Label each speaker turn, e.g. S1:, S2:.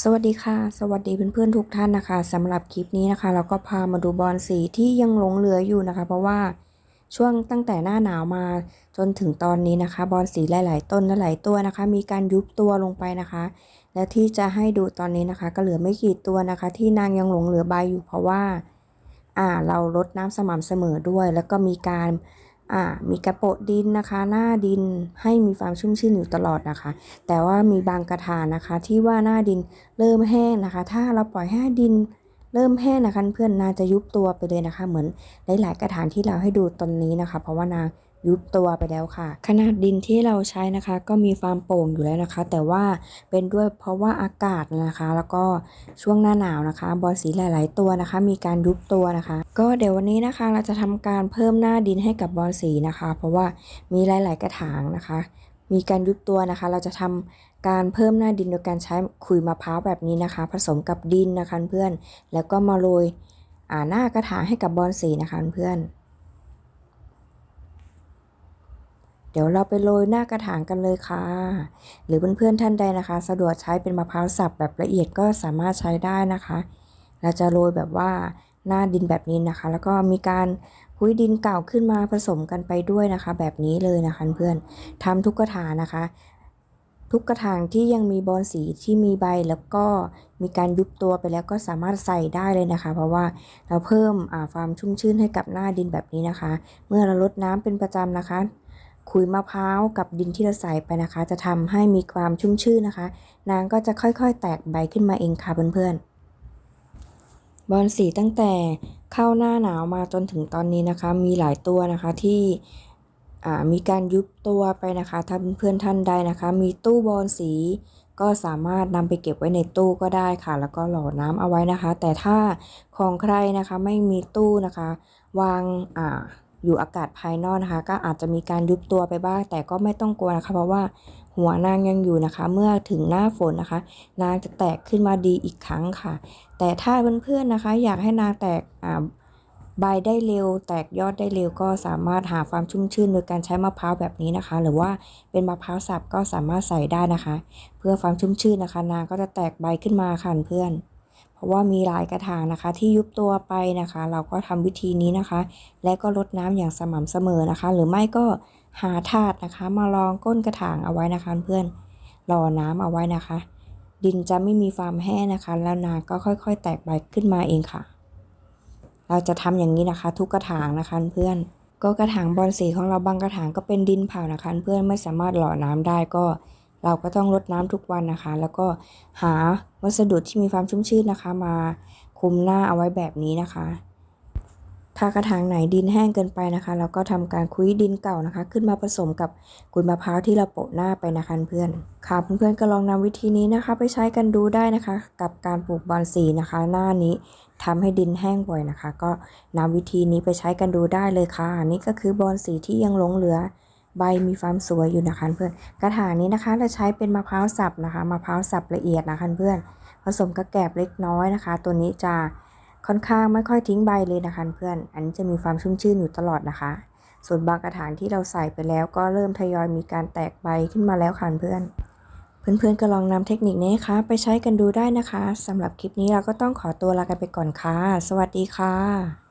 S1: สวัสดีค่ะ สวัสดีเพื่อนๆทุกท่านนะคะสำหรับคลิปนี้นะคะ เราก็พามาดูบอลสีที่ยังหลงเหลืออยู่นะคะ เพราะว่าช่วงตั้งแต่หน้าหนาวมาจนถึงตอนนี้นะคะ บอลสีหลาย ๆ ต้นและหลายตัวนะคะ มีการยุบตัวลงไปนะคะ และที่จะให้ดูตอนนี้นะคะ ก็เหลือไม่กี่ตัวนะคะ ที่นางยังหลงเหลือใบอยู่เพราะว่า อ่าเราลดน้ำสม่ำเสมอด้วย แล้วก็มีการ มีกระโปะดินนะคะ หน้าดินให้มีความชุ่มชื่นอยู่ตลอดนะคะ แต่ว่ามีบางกระถางนะคะ ที่ว่าหน้าดินเริ่มแห้งนะคะ ถ้าเราปล่อยให้ดินเริ่มแห้งนะคะเพื่อนนาจะยุบตัวไปเลยนะคะ เหมือนหลายๆกระถางที่เราให้ดูตอนนี้นะคะ เพราะว่านาง ยุบตัวไปแล้วค่ะ ขนาดดินที่เราใช้นะคะ ก็มีความโป่งอยู่แล้วนะคะ แต่ว่าเป็นด้วยเพราะว่าอากาศนะคะ แล้วก็ช่วงหน้าหนาวนะคะ บอลสีหลาย ๆ ตัวนะคะ มีการยุบตัวนะคะ ก็เดี๋ยววันนี้นะคะเราจะทำการเพิ่มหน้าดินให้กับบอลสีนะคะ เพราะว่ามีหลาย ๆ กระถางนะคะ มีการยุบตัวนะคะ เราจะทำการเพิ่มหน้าดินโดยการใช้ขุยมะพร้าวแบบนี้นะคะ ผสมกับดินนะคะเพื่อนแล้วก็มาโรยอ่าหน้ากระถางให้กับบอลสีนะคะเพื่อน เดี๋ยวเราไปโรยหน้ากระถางกันเลยค่ะ หรือเพื่อนๆท่านใดนะคะ สะดวกใช้เป็นมะพร้าวสับแบบละเอียดก็สามารถใช้ได้นะคะ เราจะโรยแบบว่าหน้าดินแบบนี้นะคะ แล้วก็มีการพุ้ยดินเก่าขึ้นมาผสมกันไปด้วยนะคะ แบบนี้เลยนะคะเพื่อนทำทุกกระถางนะคะ ทุกกระถางที่ยังมีบอลสีที่มีใบแล้วก็มีการยุบตัวไปแล้วก็สามารถใส่ได้เลยนะคะ เพราะว่าเราเพิ่มความชุ่มชื่นให้กับหน้าดินแบบนี้นะคะ เมื่อเราลดน้ำเป็นประจำนะคะ ขุยมะพร้าวกับดินที่เราใส่ไปนะคะ จะทำให้มีความชุ่มชื่นนะคะ นางก็จะค่อยๆ แตกใบขึ้นมาเองค่ะเพื่อนๆ บอลสีตั้งแต่เข้าหน้าหนาวมาจนถึงตอนนี้นะคะ มีหลายตัวนะคะที่มีการยุบตัวไปนะคะ ถ้าเพื่อนท่านใดนะคะ มีตู้บอลสีก็สามารถนำไปเก็บไว้ในตู้ก็ได้ค่ะ แล้วก็หล่อน้ำเอาไว้นะคะ แต่ถ้าของใครนะคะไม่มีตู้นะคะ วางอ่า อยู่อากาศภายนอกนะคะ ก็อาจจะมีการยุบตัวไปบ้าง แต่ก็ไม่ต้องกลัวนะคะเพราะว่าหัวนางยังอยู่นะคะ เมื่อถึงหน้าฝนนะคะ นางจะแตกขึ้นมาดีอีกครั้งค่ะ แต่ถ้าเพื่อนๆนะคะ อยากให้นางแตกใบได้เร็ว แตกยอดได้เร็วก็สามารถหาความชุ่มชื่นโดยการใช้มะพร้าวแบบนี้นะคะ หรือว่าเป็นมะพร้าวสับก็สามารถใส่ได้นะคะ เพื่อความชุ่มชื่นนะคะ นางก็จะแตกใบขึ้นมาค่ะเพื่อน เพราะว่ามีหลายกระถางนะคะ ที่ยุบตัวไปนะคะ เราก็ทำวิธีนี้นะคะ และก็ลดน้ำอย่างสม่ำเสมอนะคะ หรือไม่ก็หาถาดนะคะ มารองก้นกระถางเอาไว้นะคะเพื่อนรอน้ำเอาไว้นะคะ ดินจะไม่มีความแห้งนะคะ แล้วนาก็ค่อยๆ แตกใบขึ้นมาเองค่ะ เราจะทำอย่างนี้นะคะ ทุกกระถางนะคะเพื่อนก็กระถางบอลสีของเราบางกระถางก็เป็นดินเผานะคะ เพื่อนไม่สามารถหล่อน้ำได้ก็ เราก็ต้องรดน้ำทุกวันนะคะ แล้วก็หาวัสดุที่มีความชุ่มชื้นนะคะ มาคุมหน้าเอาไว้แบบนี้นะคะ ถ้ากระถางไหนดินแห้งเกินไปนะคะ เราก็ทำการคุยดินเก่านะคะ ขึ้นมาผสมกับกุยมะพร้าวที่เราโปะหน้าไปนะคะเพื่อนค่ะเพื่อนๆก็ลองนำวิธีนี้นะคะ ไปใช้กันดูได้นะคะ กับการปลูกบอนสีนะคะ หน้านี้ทำให้ดินแห้งบ่อยนะคะ ก็นำวิธีนี้ไปใช้กันดูได้เลยค่ะ นี่ก็คือบอนสีที่ยังหลงเหลือ ใบมีความสวยอยู่นะคะเพื่อนกระถางนี้นะคะเราใช้เป็นมะพร้าวสับนะคะมะพร้าวสับละเอียดนะคะเพื่อนผสมกระแกบเล็กน้อยนะคะ ตัวนี้จะค่อนข้างไม่ค่อยทิ้งใบเลยนะคะเพื่อน อันนี้จะมีความชุ่มชื่นอยู่ตลอดนะคะ ส่วนบางกระถางที่เราใส่ไปแล้วก็เริ่มทยอยมีการแตกใบขึ้นมาแล้วค่ะเพื่อนเพื่อนๆก็ลองนำเทคนิคนี้คะไปใช้กันดูได้นะคะสำหรับคลิปนี้เราก็ต้องขอตัวลากันไปก่อนค่ะ สวัสดีค่ะ